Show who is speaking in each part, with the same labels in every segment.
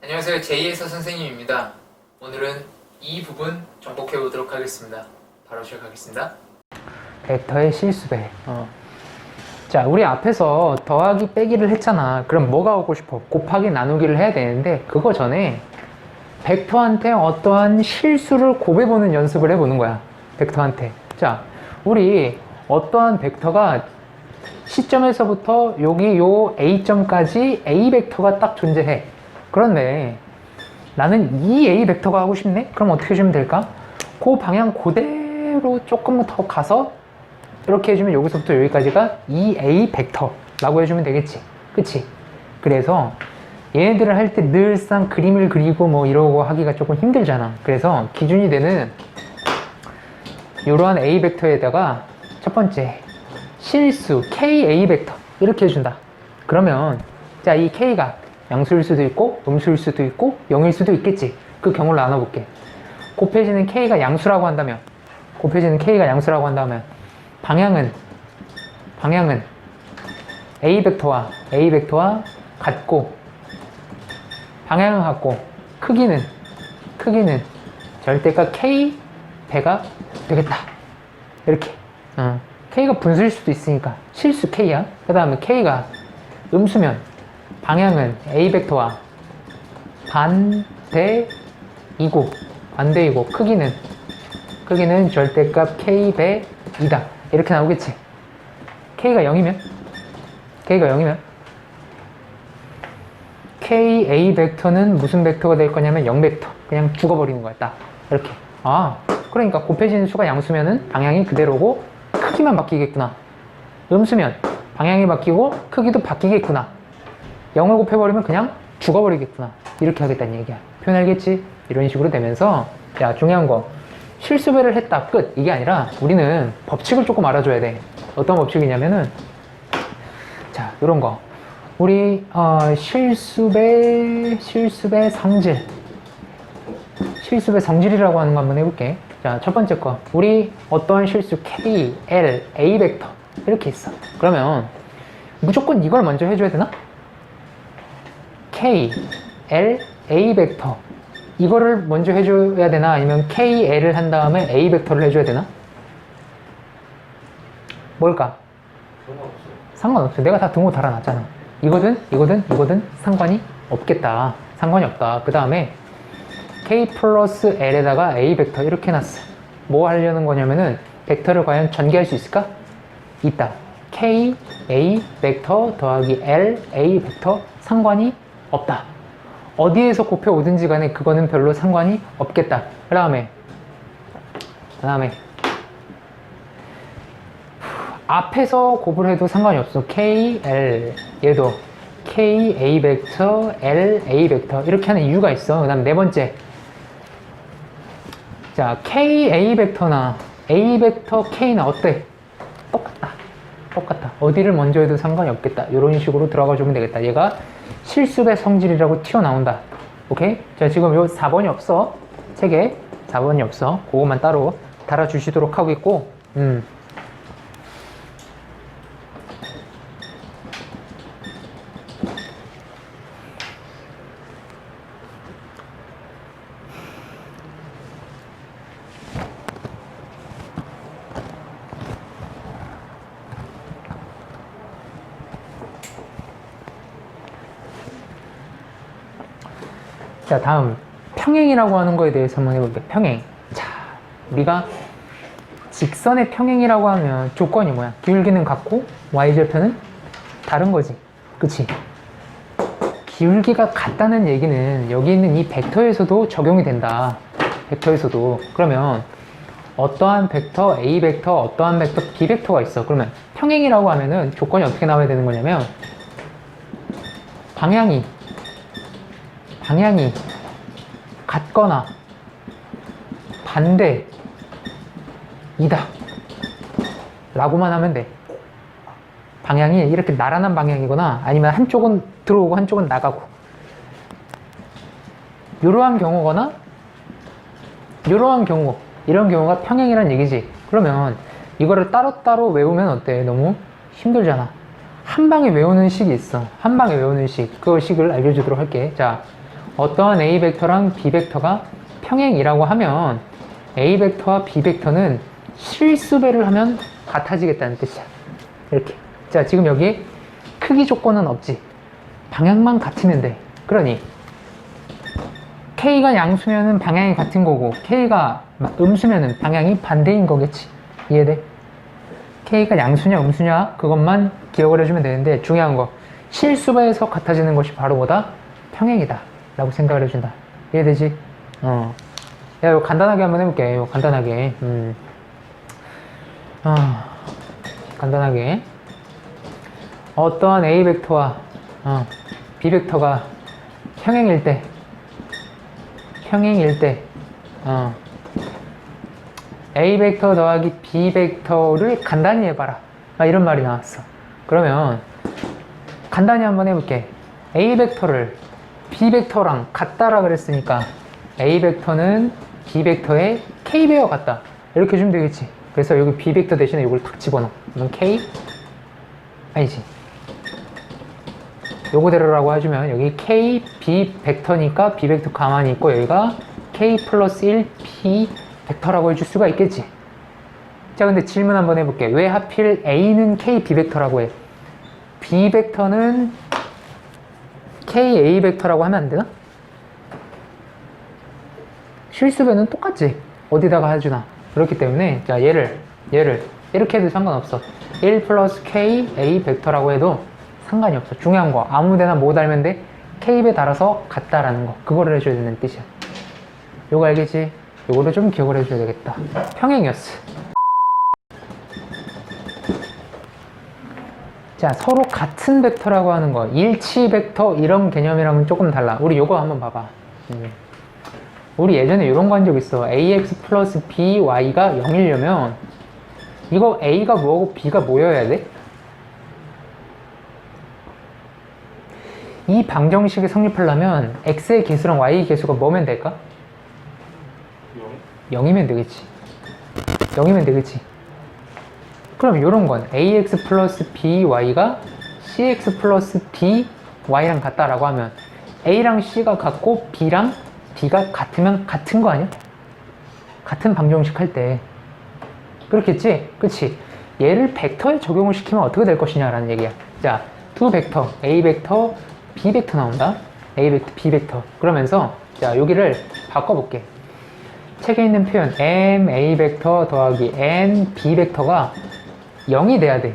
Speaker 1: 안녕하세요. 제이에서 선생님입니다. 오늘은 이 부분 정복해 보도록 하겠습니다. 바로 시작하겠습니다.
Speaker 2: 벡터의 실수배. 어. 자, 우리 앞에서 더하기 빼기를 했잖아. 그럼 뭐가 오고 싶어? 곱하기 나누기를 해야 되는데 그거 전에 벡터한테 어떠한 실수를 곱해보는 연습을 해보는 거야. 벡터한테. 자, 우리 어떠한 벡터가 시점에서부터 여기 요 A점까지 A 벡터가 딱 존재해. 그런데 나는 이 A 벡터가 하고 싶네? 그럼 어떻게 해주면 될까? 그 방향 그대로 조금 더 가서 이렇게 해주면 여기서부터 여기까지가 2A 벡터라고 해주면 되겠지. 그치? 그래서 얘네들을 할 때 늘상 그림을 그리고 뭐 이러고 하기가 조금 힘들잖아. 그래서 기준이 되는 이러한 A 벡터에다가 첫 번째 실수 KA 벡터 이렇게 해준다. 그러면 자 이 K가 양수일 수도 있고 음수일 수도 있고 0일 수도 있겠지. 그 경우를 나눠볼게. 곱해지는 K가 양수라고 한다면 곱해지는 K가 양수라고 한다면 방향은 방향은 A 벡터와 A 벡터와 같고 방향은 같고 크기는 크기는 절대값 K 배가 되겠다 이렇게 어. K가 분수일 수도 있으니까 실수 K야 그 다음에 K가 음수면 방향은 A 벡터와 반대이고 반대이고 크기는 크기는 절대값 K 배 2다. 이렇게 나오겠지? K가 0이면? K가 0이면? KA 벡터는 무슨 벡터가 될 거냐면 0 벡터. 그냥 죽어버리는 딱. 이렇게. 아 그러니까 곱해지는 수가 양수면은 방향이 그대로고 크기만 바뀌겠구나. 음수면 방향이 바뀌고 크기도 바뀌겠구나 0을 곱해버리면 그냥 죽어버리겠구나. 이렇게 하겠다는 얘기야. 표현 알겠지? 이런 식으로 되면서 야 중요한 거. 실수배를 했다 끝. 이게 아니라 우리는 법칙을 조금 알아줘야 돼. 어떤 법칙이냐면은 자 이런 거. 우리 어, 실수배 실수배 성질. 실수배 성질이라고 하는 거 한번 해볼게. 자 첫 번째 거. 우리 어떠한 실수 K, L, A 벡터. 이렇게 있어. 그러면 무조건 이걸 먼저 해줘야 되나? K, L, A 벡터 이거를 먼저 해줘야 되나 아니면 K, L을 한 다음에 A 벡터를 해줘야 되나? 뭘까? 상관없어. 내가 다 등호 달아놨잖아. 이거든, 이거든, 이거든 상관이 없겠다. 상관이 없다. 그 다음에 K 플러스 L에다가 A 벡터 이렇게 해놨어. 뭐 하려는 거냐면은 벡터를 과연 전개할 수 있을까? 있다. K, A 벡터 더하기 L, A 벡터 상관이 없다. 어디에서 곱해 오든지 간에 그거는 별로 상관이 없겠다. 그 다음에, 그 다음에, 앞에서 곱을 해도 상관이 없어. K, L. 얘도 K, A 벡터, L, A 벡터. 이렇게 하는 이유가 있어. 그 다음 네 번째. 자, K, A 벡터나 A 벡터, K나 어때? 똑같다. 똑같다. 어디를 먼저 해도 상관이 없겠다. 이런 식으로 들어가 주면 되겠다. 얘가 실수배 성질이라고 튀어나온다. 오케이? 자, 지금 요 4번이 없어. 책에 4번이 없어. 그거만 따로 달아주시도록 하고 있고, 음. 자, 다음 평행이라고 하는 거에 대해서 한번 해볼게요. 평행. 자, 우리가 직선의 평행이라고 하면 조건이 뭐야? 기울기는 같고 y절편은 다른 거지. 그치? 기울기가 같다는 얘기는 여기 있는 이 벡터에서도 적용이 된다. 벡터에서도. 그러면 어떠한 벡터 A 벡터, 어떠한 벡터 B 벡터가 있어. 그러면 평행이라고 하면은 조건이 어떻게 나와야 되는 거냐면 방향이 방향이 같거나 반대이다. 라고만 하면 돼. 방향이 이렇게 나란한 방향이거나 아니면 한쪽은 들어오고 한쪽은 나가고. 이러한 경우거나 이러한 경우 이런 경우가 평행이란 얘기지. 그러면 이거를 따로따로 외우면 어때? 너무 힘들잖아. 한 방에 외우는 식이 있어. 한 방에 외우는 식 그 식을 알려주도록 할게. 자 어떠한 A 벡터랑 B 벡터가 평행이라고 하면 A 벡터와 B 벡터는 실수배를 하면 같아지겠다는 뜻이야. 이렇게. 자, 지금 여기 크기 조건은 없지. 방향만 같으면 돼. 그러니 K가 양수면은 방향이 같은 거고 K가 음수면은 방향이 반대인 거겠지. 이해돼? K가 양수냐 음수냐 그것만 기억을 해주면 되는데 중요한 거 실수배에서 같아지는 것이 바로 뭐다? 평행이다 라고 생각을 해준다 이해되지? 어. 야 이거 간단하게 한번 해볼게 이거 간단하게 음. 아, 간단하게 어떠한 A 벡터와 어, B 벡터가 평행일 때 평행일 때 어, A 벡터 더하기 B 벡터를 간단히 해봐라. 막 이런 말이 나왔어. 그러면 간단히 한번 해볼게. A 벡터를 B 벡터랑 같다라 그랬으니까 A 벡터는 B 벡터의 K 배와 같다. 이렇게 해주면 되겠지. 그래서 여기 B 벡터 대신에 이걸 탁 집어넣어. 그러면 K 아니지. 요거대로라고 해주면 여기 K, B 벡터니까 B 벡터 가만히 있고 여기가 K 플러스 1, B 벡터라고 해줄 수가 있겠지. 자, 근데 질문 한번 해볼게. 왜 하필 A는 K, B 벡터라고 해? B 벡터는 K, A 벡터라고 하면 안 되나? 실수배는 똑같지. 어디다가 해주나. 그렇기 때문에, 자, 얘를, 얘를, 이렇게 해도 상관없어. 1 플러스 K, A 벡터라고 해도 상관이 없어. 중요한 거. 아무 데나 뭐 달면 돼? K배 달아서 같다라는 거. 그거를 해줘야 되는 뜻이야. 요거 알겠지? 요거를 좀 기억을 해줘야 되겠다. 평행이었어. 자, 서로 같은 벡터라고 하는 거. 일치 벡터 이런 개념이랑은 조금 달라. 우리 요거 한번 봐봐. 음. 우리 예전에 이런 거 한 적 있어. ax 플러스 by가 0이려면 이거 a가 뭐고 b가 뭐여야 돼? 이 방정식이 성립하려면 x의 개수랑 y의 개수가 뭐면 될까? 0이면 되겠지. 0이면 되겠지. 그럼 이런 건 ax 플러스 by가 cx 플러스 by랑 같다라고 하면 a랑 c가 같고 b랑 d가 같으면 같은 거 아니야? 같은 방정식 할 때 그렇겠지? 그치? 얘를 벡터에 적용을 시키면 어떻게 될 것이냐라는 얘기야. 자, 두 벡터 a 벡터, b 벡터 나온다. a 벡터, b 벡터. 그러면서 자 여기를 바꿔볼게. 책에 있는 표현 m a 벡터 더하기 n b 벡터가 0이 돼야 돼.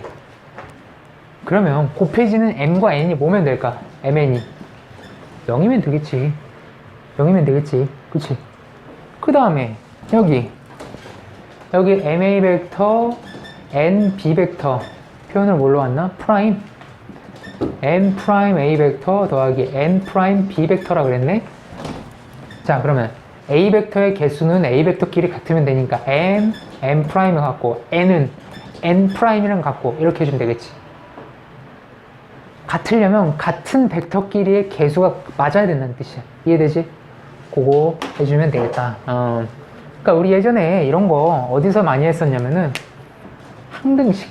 Speaker 2: 그러면 곱해지는 m과 n이 뭐면 될까? mn이 0이면 되겠지. 0이면 되겠지. 그치? 그 다음에 여기 여기 ma 벡터 n b 벡터 표현을 뭘로 왔나? 프라임 n 프라임 a 벡터 더하기 n 프라임 b 벡터라 그랬네. 자 그러면 a 벡터의 개수는 a 벡터끼리 같으면 되니까 m n 프라임을 갖고 n은 n 프라임이랑 같고 이렇게 해주면 되겠지. 같으려면 같은 벡터끼리의 개수가 맞아야 된다는 뜻이야. 이해되지? 그거 해주면 되겠다. 어. 그러니까 우리 예전에 이런 거 어디서 많이 했었냐면은 항등식,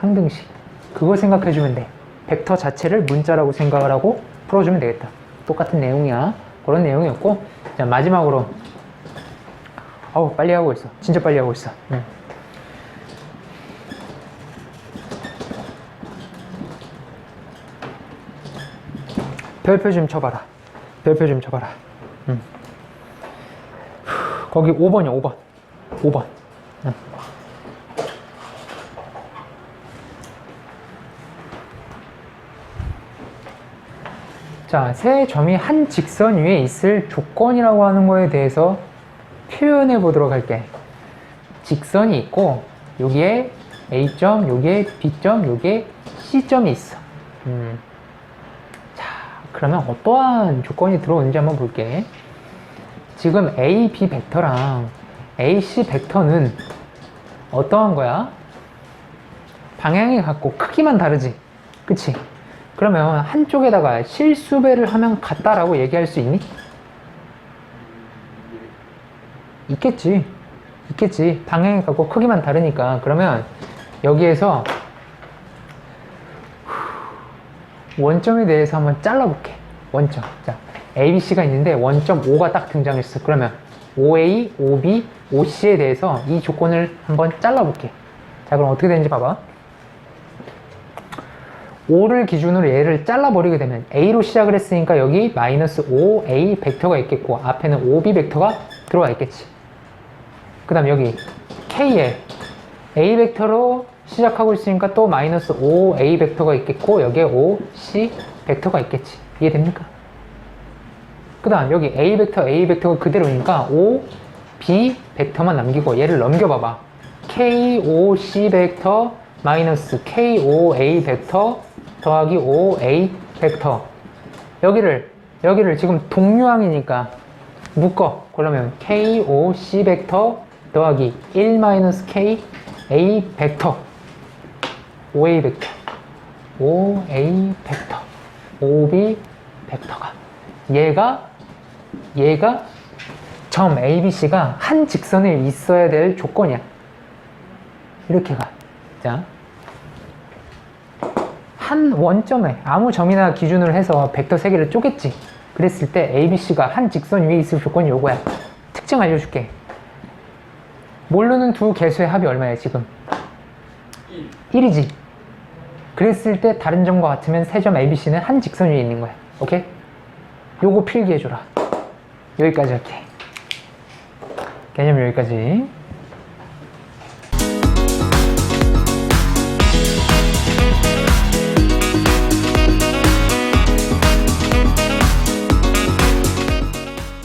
Speaker 2: 항등식. 그거 생각해주면 돼. 벡터 자체를 문자라고 생각을 하고 풀어주면 되겠다. 똑같은 내용이야. 그런 내용이었고, 자, 마지막으로. 어우, 빨리 하고 있어. 진짜 빨리 하고 있어. 응. 별표 좀 쳐봐라. 별표 좀 쳐봐라. 응. 후, 거기 5번이야, 5번. 5번. 응. 자, 세 점이 한 직선 위에 있을 조건이라고 하는 거에 대해서 표현해 보도록 할게. 직선이 있고, 여기에 A점, 여기에 B점, 여기에 C점이 있어. 음. 자, 그러면 어떠한 조건이 들어오는지 한번 볼게. 지금 A, B 벡터랑 A, C 벡터는 어떠한 거야? 방향이 같고 크기만 다르지. 그치? 그러면 한쪽에다가 실수배를 하면 같다라고 얘기할 수 있니? 있겠지. 있겠지. 방향이 같고 크기만 다르니까. 그러면 여기에서 원점에 대해서 한번 잘라볼게. 원점. 자, ABC가 있는데 원점 5가 딱 등장했어. 그러면 OA, OB, OC에 대해서 이 조건을 한번 잘라볼게. 자, 그럼 어떻게 되는지 봐봐. 5를 기준으로 얘를 잘라버리게 되면 A로 시작을 했으니까 여기 마이너스 5A 벡터가 있겠고 앞에는 5B 벡터가 들어가 있겠지. 그 다음 여기 K에 A 벡터로 시작하고 있으니까 또 마이너스 5A 벡터가 있겠고 여기에 5C 벡터가 있겠지. 이해됩니까? 그 다음 여기 A 벡터, A 벡터가 그대로니까 5, B 벡터만 남기고 얘를 넘겨봐봐. K, 5, C 벡터 마이너스 K, 5, A 벡터 더하기 5, A 벡터 여기를 여기를 지금 동류항이니까 묶어. 그러면 K, 5, C 벡터 더하기 1 마이너스 K, A 벡터 5A 벡터 5A 벡터 5B 벡터가 얘가 얘가 점 ABC가 한 직선에 있어야 될 조건이야. 이렇게 가. 자. 한 원점에 아무 점이나 기준으로 해서 벡터 세 개를 쪼갰지. 그랬을 때 ABC가 한 직선 위에 있을 조건이 요거야. 특징 알려줄게. 모르는 두 개수의 합이 얼마야, 지금? 1이지. 그랬을 때 다른 점과 같으면 세 점 ABC는 한 직선 위에 있는 거야. 오케이? 요거 필기해줘라. 여기까지 할게. 개념 여기까지.